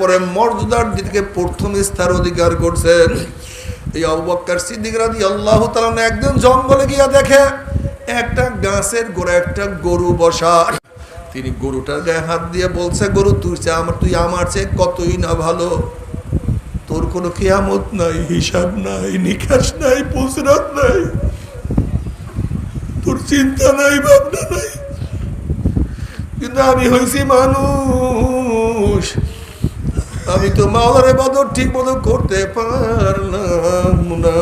পরে মর্যাদার দিকে প্রথম স্থান অধিকার করছেন এই অবাক্কার সিদ্দিক রাজি আল্লাহ তালন একদিন জঙ্গলে গিয়া দেখে, একটা গাছের গোড়া একটা গরু বসা তিনি গরুটার গায়ে হাত দিয়ে বলছে, গরু তুই চে আমার, তুই আমার চেয়ে কতই না ভালো? তোর কোনো কেয়ামত নাই, হিসাব নাই, নিকাশ নাই পুসরাত নাই। তোর চিন্তা নাই, ভাবনা নাই। কিন্তু আমি হয়েছি মানুষ। আমি তো মাওলার বাদর ঠিক মতো করতে পারলাম না।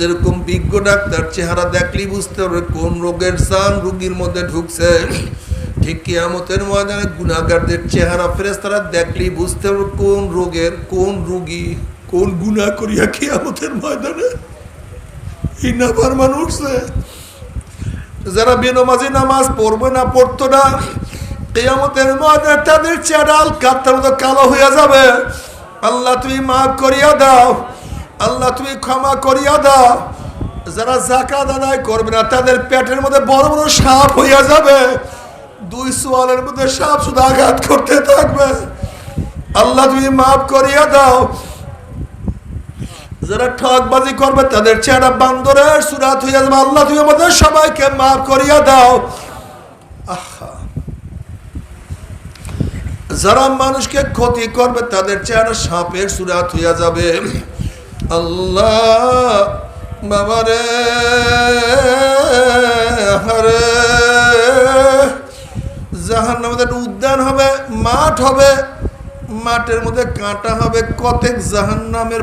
যেরকম বিজ্ঞ ডাক্তার চেহারা দেখলেই বুঝতে পারবে কোন রোগের সান রুগীর মধ্যে ঢুকছে। ঠিক কিয়ামতের ময়দানে গুণাগারদের চেহারা ফেরেস তারা দেখলেই বুঝতে পারবে কোন রোগের, কোন রুগী, কোন গুণা করিয়া কিয়ামতের ময়দানে এই মানুষ যারা বেনমাজি নামাজ পড়বে না, পড়তো না। কেয়ামতের ময়দানে তাদের চেহারা আল কাত্তার মতো কালো হয়ে যাবে। আল্লাহ তুমি মাফ করিয়া দাও। আল্লাহ তুমি ক্ষমা করিয়া দাও। যারা জাকাত আদায় করবে না, তাদের পেটের মধ্যে বড় বড় সাপ হইয়া যাবে। দুই সোয়ালের মধ্যে সাপ শুধু আঘাত করতে থাকবে। আল্লাহ তুমি মাফ করিয়া দাও। যারা ঠকবাজি করবে, তাদের চেহারা বান্দরের সুরাত হইয়া যাবে। আল্লাহ তুমি আমাদের সবাইকে মাফ করিয়া দাও। যারা মানুষকে ক্ষতি করবে, তাদের চেহারা সাপের সুরাত হইয়া যাবে। আল্লাহ বাবারে হরে জাহান আমাদের উদ্যান হবে, মাঠ হবে, মাঠের মধ্যে কাঁটা হবে, কতেক জাহান নামের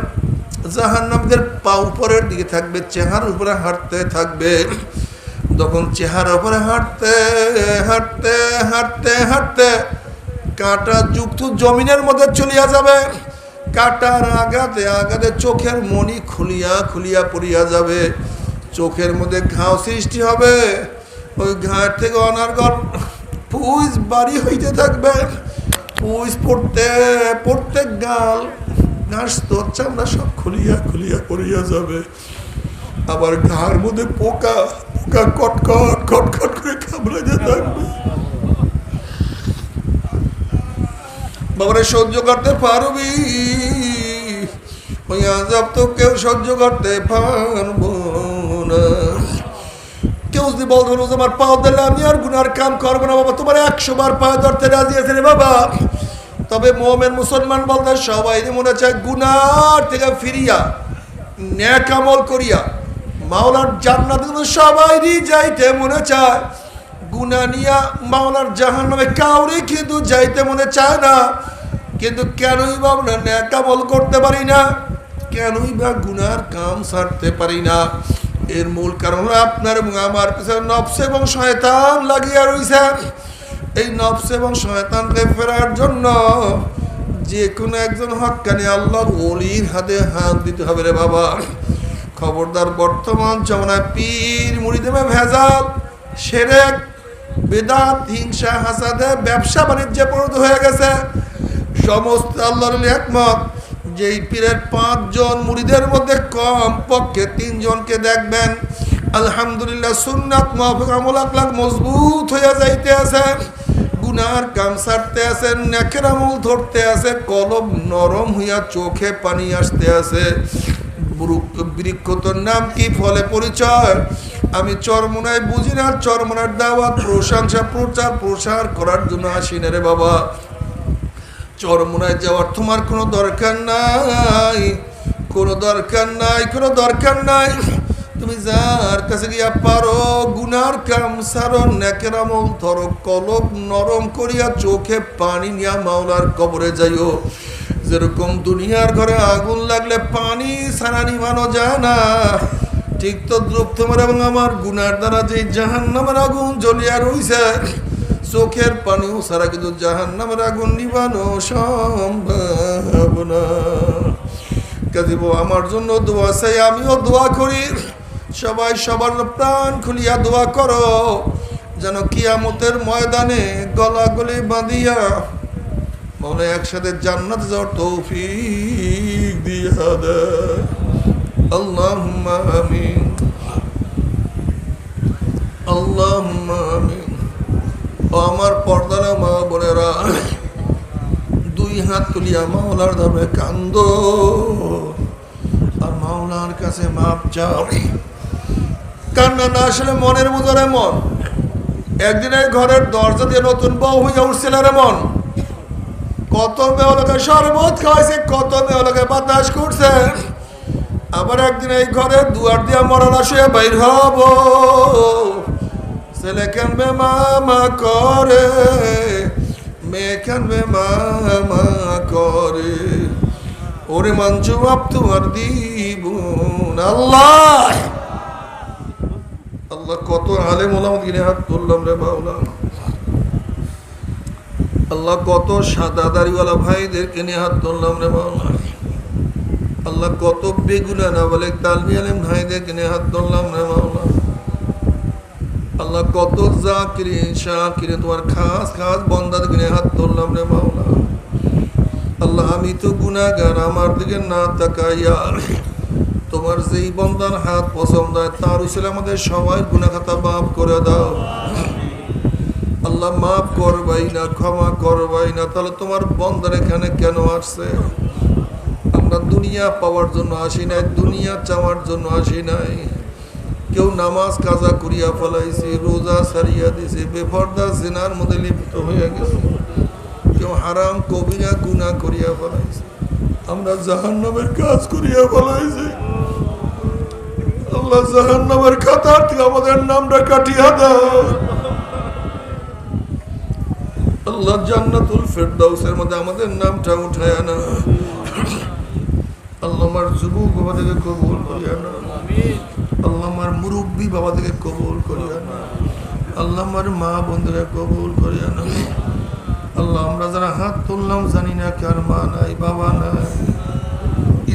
জাহান্নামদের পা উপরের দিকে থাকবে, চেহারার উপরে হাঁটতে থাকবে। তখন চেহারা উপরে হাঁটতে হাঁটতে হাঁটতে হাঁটতে কাঁটা যুক্ত জমিনের মধ্যে চলিয়া যাবে। কাটার আঘাতে আঘাতে চোখের মনি খুলিয়া খুলিয়া পড়িয়া যাবে। চোখের মধ্যে ঘাও সৃষ্টি হবে। ওই ঘাট থেকে অনার্গল পুইস বাড়ি হইতে থাকবে। পুইস পড়তে পড়তে গাল ঘাস তো চামড়া সব খুলিয়া খুলিয়া পড়িয়া যাবে। আবার ঘাড় মধ্যে পোকা পোকা কটকট কটকট করে কামড়াইতে থাকবে। বাবারে সহ্য করতে পারবি? ওই আজাব তো কেউ সহ্য করতে পারব না। কেউ যদি বলতো রোজ আমার পাও দিলে আমি আর গুনার কাম করব না বাবা, তোমার একশো বার পা ধরতে রাজি আছে রে বাবা। তবে মোহামেন মুসলমান বলতে সবাই মনে চায় গুনার থেকে ফিরিয়া, ন্যাক আমল করিয়া, মাওলার জান্নাত সবাই যাইতে মনে চায় গুনা নিয়া মাওলার জাহান নামে কাউরে কিন্তু যাইতে মনে চায় না। কিন্তু কেনই বা আমরা ন্যাক আমল করতে পারি না? কেনই বা গুনার কাম সারতে পারি না? এর মূল কারণ আপনার এবং আমার পিছনে নফস এবং শয়তান লাগিয়া রয়েছে এই নফস এবং শয়তানকে ফেরার জন্য যে কোনো একজন হকানি আল্লাহর অলির হাতে হাত দিতে হবে রে বাবা। খবরদার বর্তমান জমানায় পীর মুড়ি দেবে ভেজাল, সেরেক বেদাত, হিংসা, হাসাদে ব্যবসা বাণিজ্যে পরিণত হয়ে গেছে। সমস্ত আল্লাহর একমত যেই পীরের পাঁচজন মুড়িদের মধ্যে কম পক্ষে তিনজনকে দেখবেন, আলহামদুলিল্লাহ সুন্নাত মাহফিক মজবুত হইয়া যাইতে আছে। গুনার কাম সারতে আছে, নেকের আমল ধরতে আছে, কলম নরম হইয়া চোখে পানি আসতে আছে। বৃক্ষতর নাম কি? ফলে পরিচয়। আমি চরমনায় বুঝি না, চরমনার প্রশংসা, প্রচার, প্রসার করার জন্য আসি না রে বাবা। চরমনায় যাওয়ার তোমার কোনো দরকার নাই, কোনো দরকার নাই, কোনো দরকার নাই। তুমি যার কাছে গিয়া পারো, গুনার কাম সারো নেকের আমল ধরো, কলব নরম করিয়া চোখে পানি নিয়া মাওলার কবরে যাইও। যেরকম দুনিয়ার ঘরে আগুন লাগলে পানি সারা নিভানো যায় না। ঠিক তো দ্রুপ তোমার এবং আমার গুনার দ্বারা যে জাহান নামের আগুন জ্বলিয়া রইছে, চোখের পানিও সারা কিন্তু জাহান নামের আগুন নিবানো সম্ভব না। কাজিব আমার জন্য দোয়া চাই, আমিও দোয়া করি। সবাই সবার প্রাণ খুলিয়া দোয়া করো, যেন কিয়ামতের ময়দানে গলাগলি বাঁধিয়া মনে একসাথে জান্নাত যাওয়ার তৌফিক দিয়া দেয় আল্লাহুম্মা আমিন। আল্লাহুম্মা আমিন। আমার মা বোনেরা হাত তুলিয়া মাওলার দাবে কান্দ। আর মাওলার কাছে মাপ চাও। কান্না না আসলে মনের বুঝারে মন। একদিনের ঘরের দরজা দিয়ে নতুন বউ হয়ে উঠছিল রে মন। কত মেয়লকে শরবত খাওয়াইছে, কত মেয়লকে বাতাস করছে। আবার একদিন এই ঘরে দুয়ার দিয়া মরলা শুয়ে বাইর হব। ছেলে কেনবে, মামা করে। মেয়ে কেনবে, মামা করে। ওরে মান জবাব তোমার দিব আল্লাহ। আল্লাহ কত আলেম ওলাম দিনে হাত তুললাম রে বাউলা আল্লাহ কত সাদা দাড়িওয়ালা ভাইদেরকে নিয়ে হাত তুললাম রে বাউলা আল্লাহ কত বেগুনা না বলে তালবি আলিম ভাইদেরকে নিয়ে হাত তুললাম রে বাউলা আল্লাহ কত জাকিরি, শাকিরি, তোমার খাস খাস বন্দাদেরকে নিয়ে হাত তুললাম রে বাউলা আল্লাহ, আমি তো গুনাগার আমার দিকে না তাকাইয়া তোমার যেই বন্দার হাত পছন্দ হয়, তার উচিলে আমাদের সবাই গুনাখাতা মাফ করে দাও। আল্লাহ মাফ করবাই না, ক্ষমা করবাই না, তাহলে তোমার বন্দার এখানে কেন আসছে? আমরা দুনিয়া পাওয়ার জন্য আসি নাই, দুনিয়া চাওয়ার জন্য আসি নাই। কেউ নামাজ কাজা করিয়া ফেলাইছে, রোজা সারিয়া দিছে, বেফর্দা জেনার মধ্যে লিপ্ত হয়ে গেছে। কেউ হারাম, কবিরা গুনা করিয়া ফেলাইছে। আমরা জাহান্নামের কাজ করিয়া ফলাইছি। আল্লাহ জাহান্নামের খাতার থেকে আমাদের নামটা কাটিয়া দাও। আল্লাহ জান্নাতুল ফেরদাউসের মধ্যে আমাদের নামটা উঠায় না আল্লাহ আমার যুবক বাবা থেকে কবুল করিয়া না আল্লাহ আমার মুরব্বী বাবা থেকে কবুল করিয়া না আল্লাহ আমার মা বন্ধুরা কবুল করিয়া না আল্লাহ, আমরা যারা হাত তুললাম জানি না কার মা নাই, বাবা নাই,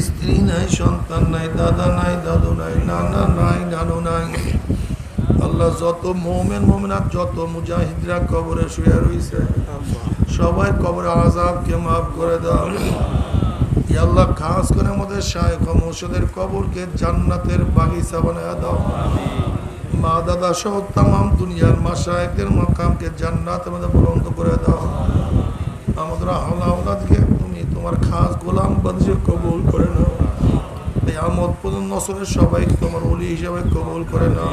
স্ত্রী নাই, সন্তান নাই, দাদা নাই, দাদু নাই, নানা নাই, নানু নাই। আল্লাহ যত মোমেন মোমেনার যত মুজাহিদরা কবরে শুয়ে রয়েছে সবাই কবরে আজাবকে মাফ করে দাও। আল্লাহ খাস করে আমাদের শায়খ মুর্শিদের কবরকে জান্নাতের বাগিচা বানায় দাও। মা, দাদা সহ তাম দুনিয়ার মা মাসায়কের মাকামকে জান্নাতের মধ্যে বলন্দ করে দাও। আমাদের আহলাউলাদকে তুমি তোমার খাস গোলাম বাদিয়ে কবুল করে নাও। আমদ পর্যন্ত নসরের সবাই তোমার অলি হিসাবে কবুল করে নাও।